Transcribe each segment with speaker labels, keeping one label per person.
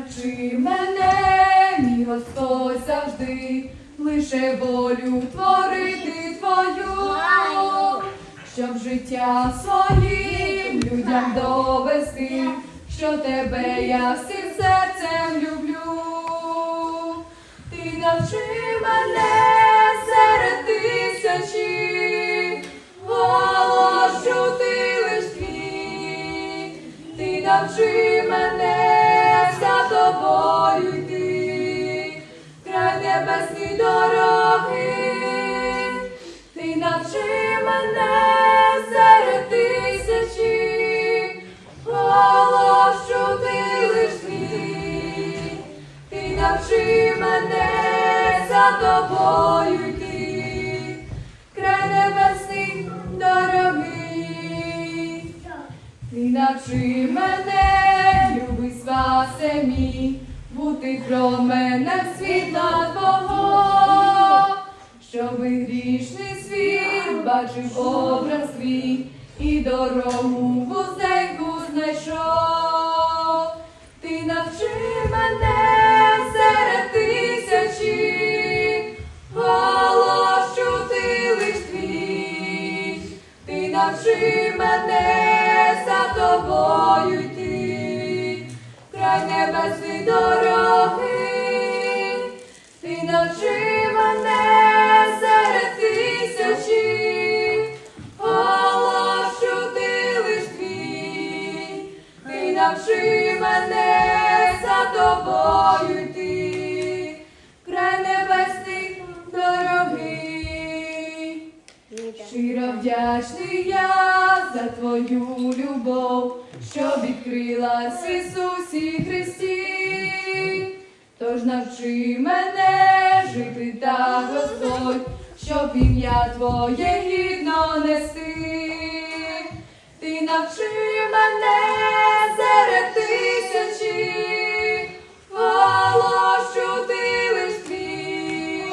Speaker 1: навчи мене, мій Господь завжди, лише волю творити твою, щоб життя своїм людям довести, що тебе я всім серцем люблю. Ти навчи мене серед тисячі, голос чути лиш твій. Ти навчи мене край небесні дороги. Ти навчи мене серед тисячі, голос чути лиш. Ти навчи мене за тобою йти, край небесний дорогий. Ти навчи мене, люби спасе мій, бути променем світла Твого, щоби грішний світ бачив образ твій і дорогу вузеньку знайшов. Ти навчи мене серед тисячі, голос чути лиш твій. Ти навчи мене за тобою йти, край небесні навчи мене за тобою йти, край небесний дорогий. Щиро вдячний я за твою любов, що відкрилась Ісусі Христі. Тож навчи мене жити так, Господь, щоб ім'я Твоє гідно нести. Ти навчи мене серед тисячі, голос чути лиш твій.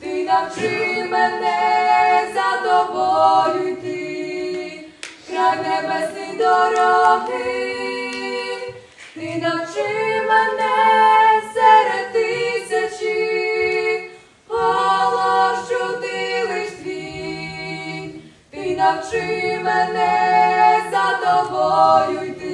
Speaker 1: Ти навчи мене за тобою йти, край небесні дороги. Ти навчи мене навчи мене за тобою йти.